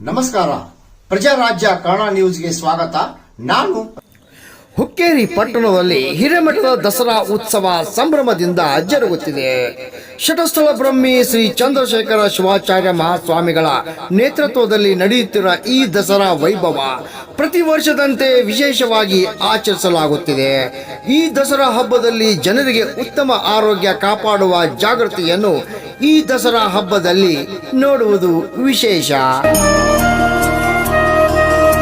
ನಮಸ್ಕಾರ. ಪ್ರಜಾರಾಜ್ಯ ಕನ್ನಡ ನ್ಯೂಸ್ಗೆ ಸ್ವಾಗತ. ನಾನು ಹುಕ್ಕೇರಿ ಪಟ್ಟಣದಲ್ಲಿ ಹಿರೇಮಠದ ದಸರಾ ಉತ್ಸವ ಸಂಭ್ರಮದಿಂದ ಜರುಗುತ್ತಿದೆ. ಶಟಸ್ಥಳ ಬ್ರಹ್ಮಿ ಶ್ರೀ ಚಂದ್ರಶೇಖರ ಶಿವಾಚಾರ್ಯ ಮಹಾಸ್ವಾಮಿಗಳ ನೇತೃತ್ವದಲ್ಲಿ ನಡೆಯುತ್ತಿರುವ ಈ ದಸರಾ ವೈಭವ ಪ್ರತಿ ವರ್ಷದಂತೆ ವಿಶೇಷವಾಗಿ ಆಚರಿಸಲಾಗುತ್ತಿದೆ. ಈ ದಸರಾ ಹಬ್ಬದಲ್ಲಿ ಜನರಿಗೆ ಉತ್ತಮ ಆರೋಗ್ಯ ಕಾಪಾಡುವ ಜಾಗೃತಿಯನ್ನು ಈ ದಸರಾ ಹಬ್ಬದಲ್ಲಿ ನೋಡುವುದು ವಿಶೇಷ.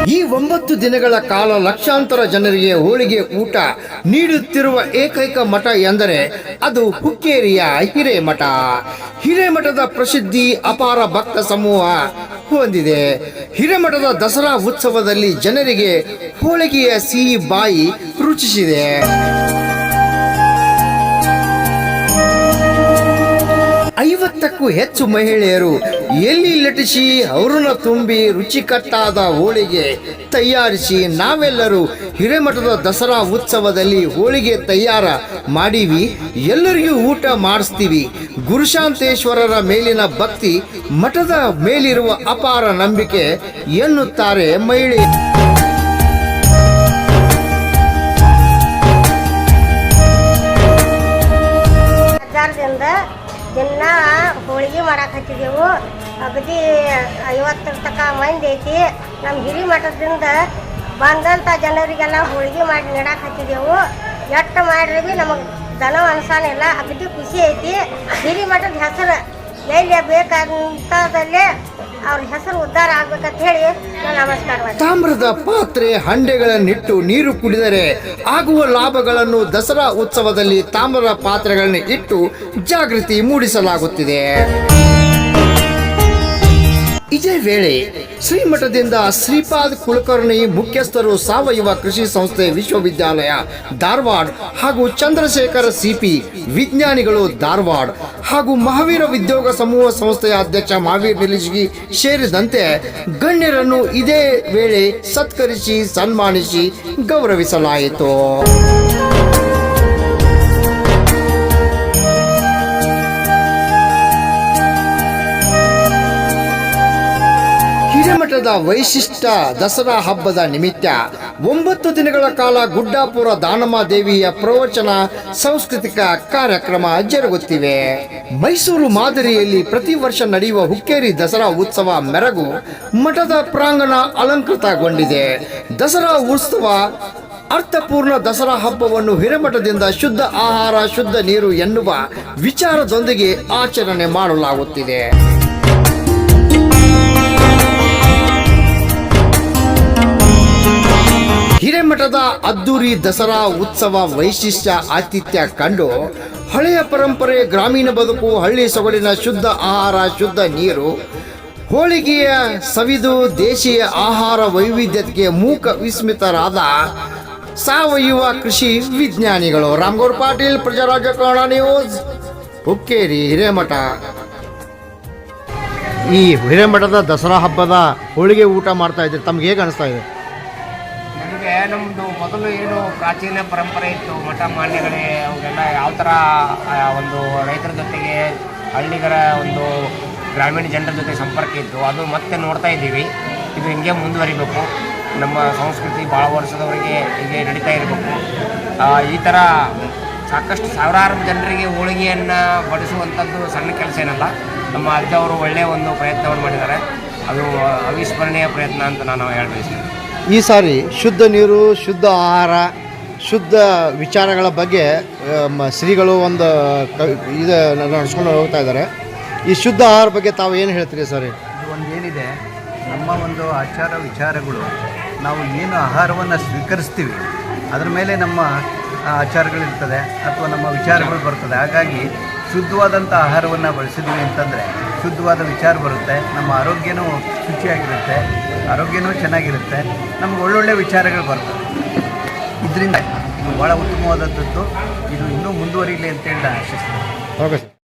ಈ ಒಂಬತ್ತು ದಿನಗಳ ಕಾಲ ಲಕ್ಷಾಂತರ ಜನರಿಗೆ ಹೋಳಿಗೆ ಊಟ ನೀಡುತ್ತಿರುವ ಏಕೈಕ ಮಠ ಎಂದರೆ ಅದು ಹುಕ್ಕೇರಿಯ ಹಿರೇಮಠ. ಹಿರೇಮಠದ ಪ್ರಸಿದ್ಧಿ ಅಪಾರ ಭಕ್ತ ಸಮೂಹ ಹೊಂದಿದೆ. ಹಿರೇಮಠದ ದಸರಾ ಉತ್ಸವದಲ್ಲಿ ಜನರಿಗೆ ಹೋಳಿಗೆಯ ಸಿಹಿ ಬಾಯಿ ರುಚಿಸಿದೆ. ಐವತ್ತಕ್ಕೂ ಹೆಚ್ಚು ಮಹಿಳೆಯರು ಎಲ್ಲಿ ಲಟಿಸಿ ಅವರನ್ನ ತುಂಬಿ ರುಚಿಕಟ್ಟಾದ ಹೋಳಿಗೆ ತಯಾರಿಸಿ ನಾವೆಲ್ಲರೂ ಹಿರೇಮಠದ ದಸರಾ ಉತ್ಸವದಲ್ಲಿ ಹೋಳಿಗೆ ತಯಾರ ಮಾಡೀವಿ. ಎಲ್ಲರಿಗೂ ಊಟ ಮಾಡಿಸ್ತೀವಿ. ಗುರುಶಾಂತೇಶ್ವರರ ಮೇಲಿನ ಭಕ್ತಿ ಮಠದ ಮೇಲಿರುವ ಅಪಾರ ನಂಬಿಕೆ ಎನ್ನುತ್ತಾರೆ ಮಹಿಳೆ. ಹಜಾರದಿಂದ ದಿನ ಹೋಳಿಗೆ ಮಾಡಕ್ಕೆ ಹಚ್ಚಿದೆವು. ಅಗದಿ ಐವತ್ತರ ತನಕ ಮಂದಿ ಐತಿ. ನಮ್ಮ ಹಿರಿ ಮಠದಿಂದ ಬಂದಂಥ ಜನರಿಗೆಲ್ಲ ಹೋಳಿಗೆ ಮಾಡಿ ನೀಡಕ್ಕೆ ಹಚ್ಚಿದೆವು. ಎಷ್ಟು ಮಾಡ್ರಿ ಭೀ ನಮಗೆ ದನ ಅನ್ಸಾನಿಲ್ಲ ಅಗದಿ ಖುಷಿ ಐತಿ. ಹಿರಿ ಮಠದ ಹೆಸರು ಎಲ್ಲಿ ಬೇಕಾದಂಥದ್ದಲ್ಲಿ ಅವ್ರ ಹೆಸರು ಉದ್ಧಾರ ಆಗ್ಬೇಕಂತ ಹೇಳಿ ನಮಸ್ಕಾರ ತಾಮ್ರದ ಪಾತ್ರೆ ಹಂಡೆಗಳನ್ನಿಟ್ಟು ನೀರು ಕುಡಿದರೆ ಆಗುವ ಲಾಭಗಳನ್ನು ದಸರಾ ಉತ್ಸವದಲ್ಲಿ ತಾಮ್ರದ ಪಾತ್ರೆಗಳನ್ನು ಇಟ್ಟು ಜಾಗೃತಿ ಮೂಡಿಸಲಾಗುತ್ತಿದೆ. ವೇಳೆ ಶ್ರೀಮಠದಿಂದ ಶ್ರೀಪಾದ್ ಕುಲಕರ್ಣಿ ಮುಖ್ಯಸ್ಥರು ಸಾವಯವ ಕೃಷಿ ಸಂಸ್ಥೆ ವಿಶ್ವವಿದ್ಯಾಲಯ ಧಾರವಾಡ ಹಾಗೂ ಚಂದ್ರಶೇಖರ ಸಿಪಿ ವಿಜ್ಞಾನಿಗಳು ಧಾರವಾಡ ಹಾಗೂ ಮಹಾವೀರ ಉದ್ಯೋಗ ಸಮೂಹ ಸಂಸ್ಥೆಯ ಅಧ್ಯಕ್ಷ ಮಹಾವೀರ್ ನಿಲಿಜ್ಗಿ ಸೇರಿದಂತೆ ಗಣ್ಯರನ್ನು ಇದೇ ವೇಳೆ ಸತ್ಕರಿಸಿ ಸನ್ಮಾನಿಸಿ ಗೌರವಿಸಲಾಯಿತು. ಹಿರೇಮಠದ ವೈಶಿಷ್ಟ್ಯ ದಸರಾ ಹಬ್ಬದ ನಿಮಿತ್ತ ಒಂಬತ್ತು ದಿನಗಳ ಕಾಲ ಗುಡ್ಡಾಪುರ ದಾನಮ್ಮ ದೇವಿಯ ಪ್ರವಚನ, ಸಾಂಸ್ಕೃತಿಕ ಕಾರ್ಯಕ್ರಮ ಜರುಗುತ್ತಿವೆ. ಮೈಸೂರು ಮಾದರಿಯಲ್ಲಿ ಪ್ರತಿ ವರ್ಷ ನಡೆಯುವ ಹುಕ್ಕೇರಿ ದಸರಾ ಉತ್ಸವ ಮೆರಗು ಮಠದ ಪ್ರಾಂಗಣ ಅಲಂಕೃತಗೊಂಡಿದೆ. ದಸರಾ ಉತ್ಸವ ಅರ್ಥಪೂರ್ಣ ದಸರಾ ಹಬ್ಬವನ್ನು ಹಿರೇಮಠದಿಂದ ಶುದ್ಧ ಆಹಾರ, ಶುದ್ಧ ನೀರು ಎನ್ನುವ ವಿಚಾರದೊಂದಿಗೆ ಆಚರಣೆ ಮಾಡಲಾಗುತ್ತಿದೆ. ಹಿರೇಮಠದ ಅದ್ದೂರಿ ದಸರಾ ಉತ್ಸವ ವೈಶಿಷ್ಟ್ಯ ಆತಿಥ್ಯ ಕಂಡು ಹಳೆಯ ಪರಂಪರೆ, ಗ್ರಾಮೀಣ ಬದುಕು, ಹಳ್ಳಿ ಸೊಗಡಿನ ಶುದ್ಧ ಆಹಾರ, ಶುದ್ಧ ನೀರು, ಹೋಳಿಗೆಯ ಸವಿದು ದೇಶೀಯ ಆಹಾರ ವೈವಿಧ್ಯತೆಗೆ ಮೂಕ ವಿಸ್ಮಿತರಾದ ಸಾವಯವ ಕೃಷಿ ವಿಜ್ಞಾನಿಗಳು. ರಾಮಗೌರ್ ಪಾಟೀಲ್, ಪ್ರಜಾರಾಜ್ಯ ಕನ್ನಡ ನ್ಯೂಸ್, ಹುಕ್ಕೇರಿ ಹಿರೇಮಠ. ಈ ಹಿರೇಮಠದ ದಸರಾ ಹಬ್ಬದ ಹೋಳಿಗೆ ಊಟ ಮಾಡ್ತಾ ಇದ್ದೀರಿ ತಮ್ಗೆ ಹೇಗೆ ಅನಿಸ್ತಾ ಇದೆ? ನಮ್ಮದು ಮೊದಲು ಏನು ಪ್ರಾಚೀನ ಪರಂಪರೆ ಇತ್ತು, ಮಠ ಮಾನ್ಯಗಳೇ ಅವೆಲ್ಲ ಯಾವ ಥರ ಒಂದು ರೈತರ ಜೊತೆಗೆ, ಹಳ್ಳಿಗರ ಒಂದು ಗ್ರಾಮೀಣ ಜನರ ಜೊತೆ ಸಂಪರ್ಕ ಇತ್ತು, ಅದು ಮತ್ತೆ ನೋಡ್ತಾ ಇದ್ದೀವಿ. ಇದು ಹಿಂಗೆ ಮುಂದುವರಿಬೇಕು. ನಮ್ಮ ಸಂಸ್ಕೃತಿ ಭಾಳ ವರ್ಷದವರೆಗೆ ಹೀಗೆ ನಡೀತಾ ಇರಬೇಕು. ಈ ಥರ ಸಾಕಷ್ಟು ಸಾವಿರಾರು ಜನರಿಗೆ ಹೋಳಿಗೆಯನ್ನು ಬಡಿಸುವಂಥದ್ದು ಸಣ್ಣ ಕೆಲಸ ಏನಲ್ಲ. ನಮ್ಮ ಅಜ್ಜವರು ಒಳ್ಳೆಯ ಒಂದು ಪ್ರಯತ್ನವನ್ನು ಮಾಡಿದ್ದಾರೆ. ಅದು ಅವಿಸ್ಮರಣೀಯ ಪ್ರಯತ್ನ ಅಂತ ನಾನು ಹೇಳ ಬಯಸ್ತೀನಿ ಈ ಸಾರಿ ಶುದ್ಧ ನೀರು, ಶುದ್ಧ ಆಹಾರ, ಶುದ್ಧ ವಿಚಾರಗಳ ಬಗ್ಗೆ ಶ್ರೀಗಳು ಒಂದು ಇದು ನಡೆಸ್ಕೊಂಡು ಹೋಗ್ತಾ ಇದ್ದಾರೆ. ಈ ಶುದ್ಧ ಆಹಾರ ಬಗ್ಗೆ ತಾವು ಏನು ಹೇಳ್ತೀರಿ ಸರ್? ಒಂದು ಏನಿದೆ, ನಮ್ಮ ಒಂದು ಆಚಾರ ವಿಚಾರಗಳು, ನಾವು ಏನು ಆಹಾರವನ್ನು ಸ್ವೀಕರಿಸ್ತೀವಿ, ಅದರ ಮೇಲೆ ನಮ್ಮ ಆಚಾರಗಳಿರ್ತದೆ ಅಥವಾ ನಮ್ಮ ವಿಚಾರಗಳು ಬರ್ತದೆ. ಹಾಗಾಗಿ ಶುದ್ಧವಾದಂಥ ಆಹಾರವನ್ನು ಬಳಸಿದ್ವಿ ಅಂತಂದರೆ ಶುದ್ಧವಾದ ವಿಚಾರ ಬರುತ್ತೆ. ನಮ್ಮ ಆರೋಗ್ಯನೂ ಶುಚಿಯಾಗಿರುತ್ತೆ. ಆರೋಗ್ಯನೂ ಚೆನ್ನಾಗಿರುತ್ತೆ. ನಮ್ಗೆ ಒಳ್ಳೊಳ್ಳೆ ವಿಚಾರಗಳು ಬರ್ತವೆ. ಇದರಿಂದ ಇದು ಭಾಳ ಉತ್ತಮವಾದದ್ದು. ಇದು ಇನ್ನೂ ಮುಂದುವರಿಲಿ ಅಂತೇಳಿ ನಾನು ಆಶಿಸ್ತೀನಿ.